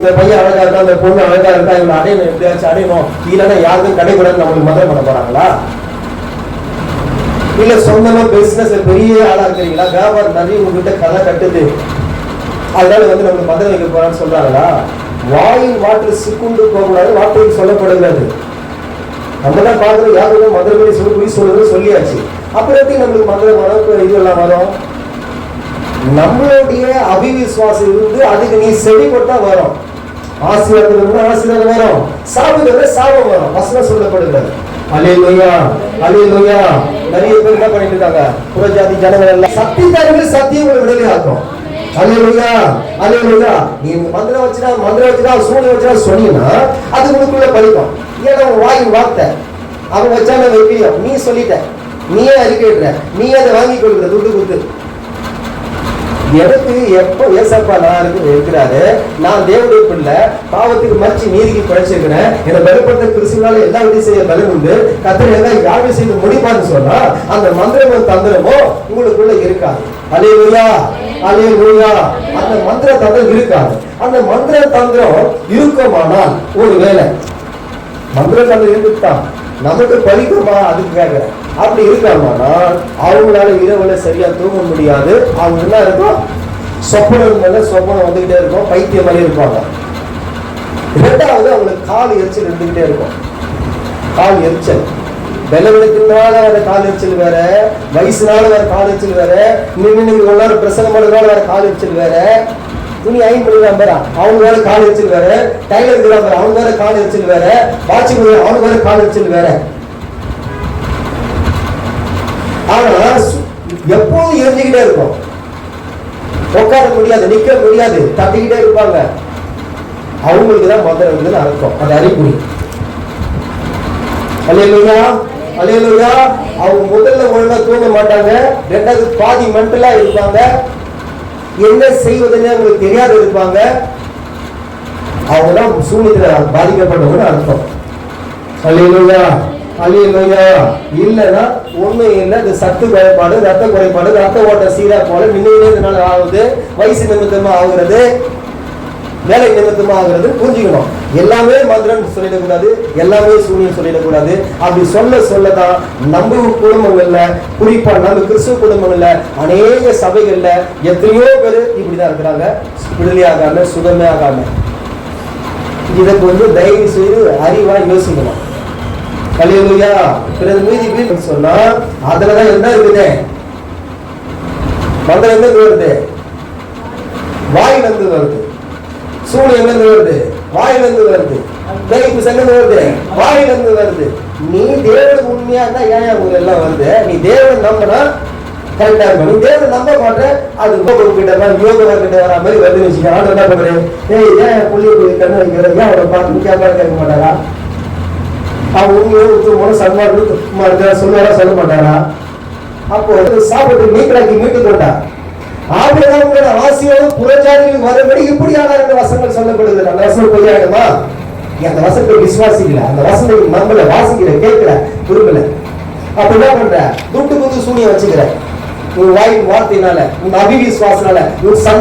இந்த பையன் அழகா இருக்கா அந்த பொண்ணு அழகா இருக்கா இவங்க அடையணும் எப்படியாச்சும் அடையணும். இல்லைன்னா யாருக்கும் கடைக்கூடாது நம்மளுக்கு மதுரை பண்ண போறாங்களா? இல்ல சொந்தமா பிசினஸ் பெரிய ஆளா இருக்கிறீங்களா? வியாபாரம் நிறைய உங்ககிட்ட கதை கட்டுது. அதனால வந்து நம்மளுக்கு மதுரை வைக்க போறான்னு சொல்றாங்களா? வாயில் வாட்டு சிக்குண்டு போகக்கூடாது வார்த்தையில் சொல்லப்படுகிறது. நம்ம தான் பார்க்குறோம் யாரும் மதுரை மணி சொல்லி சொல்லுறது சொல்லியாச்சு. அப்புறம் எப்படி நம்மளுக்கு மதுரை இது வரும்? நம்மளுடைய அபிவிசுவாசம் இருந்து அதுக்கு நீ செவிப்பட்டா வரும். ஆசீர்வாதம் இருந்தா ஆசீர்வாதம் வரும். சாப்பிடுறது சாபம் வரும். வசனம் சொல்லப்படுகிறது. அலே மொய்யா நிறைய பேர் என்ன பண்ணிட்டு இருக்காங்க? புறஜாதி ஜனங்கள் எல்லாம் சத்தியத்தார்கள் சத்தியம் உங்களை விடுதலை ஆக்கும் அலேலுயா அலேலுயா நீ மந்திரம் வச்சுனா மந்திரம் வச்சுனா சூழ்நிலை வச்சுனா சொன்னீங்கன்னா அது உனக்குள்ள பலிக்கும் ஏன்னா உன் வாயின் வார்த்தை. அவன் வச்சான வைப்பியம் நீ சொல்லிட்ட. நீயே அறிக்கையிடுற. நீ அதை வாங்கி கொடுக்குற துட்டு கொடுத்து எனக்கு எப்போ ஏசப்பா நான் இருக்கு இருக்கிறாரு? நான் தேவனுடைய பிள்ளை பாவத்துக்கு மறைச்சு நீதிக்கு பிழைச்சிருக்கிறேன் என்னை பலப்படுத்த கிறிஸ்துவனால எல்லா விதையும் செய்ய பலம் உண்டு. கத்தர் எல்லாம் யாரும் செய்து முடிப்பான்னு சொன்னா அந்த மந்திரமோ தந்திரமோ உங்களுக்குள்ள இருக்காது. அலையா அலையா அந்த மந்திர தந்திரம் இருக்காது. அந்த மந்திர தந்திரம் இருக்குமானால் ஒருவேளை வேலை இருந்துட்டான் நமக்கு பலிக்குமா அதுக்கு அப்படி இருக்காங்கன்னா அவங்களால இரவுல சரியா தூங்க முடியாது. அவங்க என்ன இருக்கும் சொப்பனம் மேல சொப்பனம் வந்துகிட்டே இருக்கும் பைத்தியம் மாதிரி இருப்பாங்க. இரண்டாவது அவங்களுக்கு கால் எரிச்சல் இருந்துகிட்டே இருக்கும். கால் எரிச்சல். பலவீனத்தினால வர கால் எரிச்சல் வேற. வயசுனால வர கால் எரிச்சல் வேற. நின்று ஒரு நேரம் பிரசனம் பண்ணுறதுனால வர கால் எரிச்சல் வேற. துணி ஐன் பண்ணிக்கலாம் பாரு அவங்க வேற கால் எரிச்சல் வேற. டைலர் இருக்கிறான் அவங்க வேற கால் எரிச்சல் வேற. வாட்சிங் அவங்க வேற கால் எரிச்சல் வேற. ஆனா எப்போதும் எரிஞ்சுக்கிட்டே இருக்கும் உட்கார முடியாது நிக்க முடியாது. தட்டிக்கிட்டே இருப்பாங்க. அவங்களுக்கு தான் மந்திரம் இருக்குதுன்னு அர்த்தம். அது அறிகுறி. அலையலுயா அலையலுயா அவங்க முதல்ல ஒழுங்கா தூங்க மாட்டாங்க. ரெண்டாவது பாதி மென்டலா இருப்பாங்க. என்ன செய்வதுன்னு அவங்களுக்கு தெரியாது இருப்பாங்க. அவங்க சூழ்நிலை பாதிக்கப்பட்டவங்க அர்த்தம். அல்லையா அல்லையா இல்லைன்னா ஒண்ணு இல்லை இந்த சத்து குறைபாடு ரத்த குறைபாடு ரத்த ஓட்ட சீரா போல நினைவுனால ஆகுது வயசு நிமித்தமா ஆகுறது. வேலை நிமித்தமாகிறது புரிஞ்சுக்கணும். எல்லாமே மந்திரம் சொல்லிடக்கூடாது எல்லாமே சூனியம் சொல்லிடக்கூடாது. அப்படி சொல்ல சொல்லதான் நம்ம குடும்பங்கள்ல குறிப்பா நம்ம கிறிஸ்துவ குடும்பங்கள்ல அநேக சபைகள்ல எத்தனையோ பேர் இப்படிதான் இருக்கிறாங்க. விடுதலையாகாம சுகமே ஆகாம இதை கொஞ்சம் தயவு செய்து அறிவா யோசிக்கணும். கலியலுயா பிறகு மீதி சொன்னா அதுலதான் என்ன இருக்குது? மந்திரம் எங்க வருது? வாய் வந்து வருது. சூரியன் இருந்து வருது? வாயில இருந்து வருது? கைப்பு செங்க வருது? வாயிலிருந்து வருது? நீ தேவனுக்கு உண்மையா இருந்தா ஏன் அவங்க எல்லாம் வருது? நீ தேவன் நம்பினா கரெக்டா இருக்கும். நீ தேவன் நம்ப மாட்டே அது யோகம் கிட்ட வர யோகா கிட்ட வர மாதிரி வருது வச்சுக்க ஆண்டு என்ன பண்றேன் ஏய் ஏன் புள்ளி புள்ளி கண்ணு வைக்கிற? ஏன் அவரை பார்த்து முக்கியமா கேட்க மாட்டாரா? அவன் உண்மையை உத்தமோட சன்மார்க்கு இருக்கிற சொல்லுவாரா சொல்ல மாட்டாரா? அப்போ சாப்பிட்டு நீக்கலாக்கி மீட்டு கொண்டா ஆபிரகாமுடைய ஆசையோடு புறஜாதிகளுக்கு வரும்படி இப்படி ஆனார் வசங்கள் வசனங்கள் சொல்லப்படுது அந்த வசனம் பொய்யாடுமா அந்த வசனத்தை விசுவாசிக்கல. அந்த வசனத்தை நம்பல வாசிக்கல கேட்கல விரும்பல. அப்ப என்ன பண்ற? துட்டு புது சூனிய வச்சுக்கிற. உன் வாய் வார்த்தையினால உன் அபிவிசுவாசனால உன் சன்